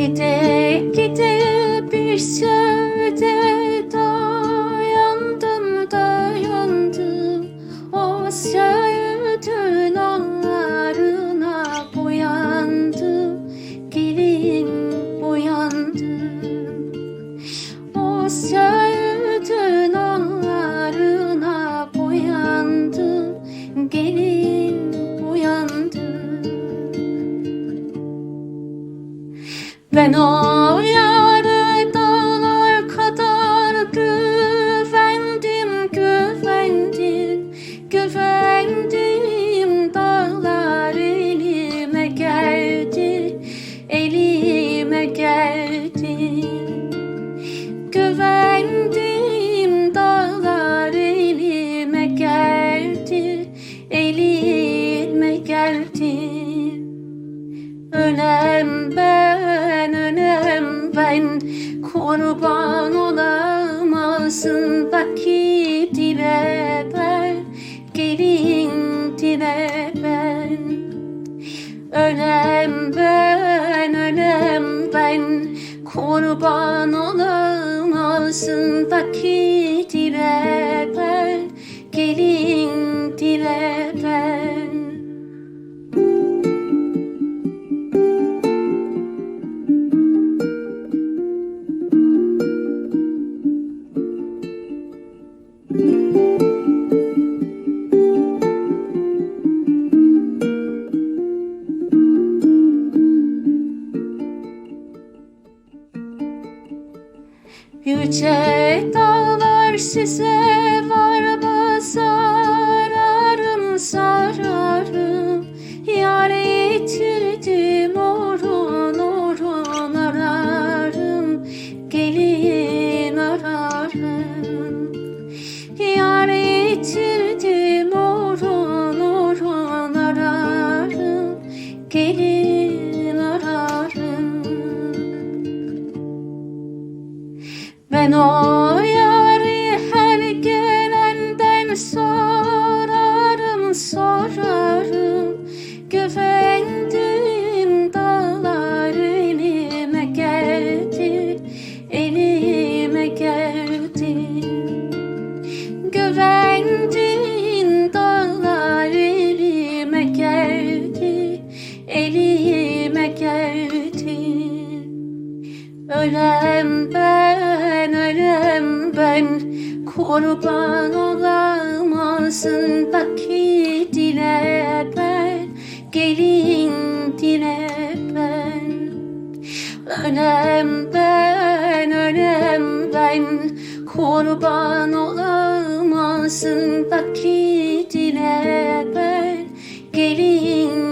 Quitter, quitter, puisque ben o yâre dağlar kadar güvendim, güvendim, güvendim. Dağlar elime geldi, elime geldi. Güvendim dağlar elime geldi, elime geldi. Önem ben Kurban olamazsın vakit ile ben Gelin dile ben Önem ben, önem ben Kurban olamazsın vakit ile ben Yüce dağlar size var sararım ben o yari her gelenden sorarım, sorarım. Güvendim dağlar elime geldi, elime geldi. Güvendim dağlar elime geldi, elime geldi. Ölem ben, ölem ben Kurban olamazsın. Vakit ile ben Gelin dile ben. Ölem ben, ölem ben Kurban olamazsın. Vakit ile ben Gelin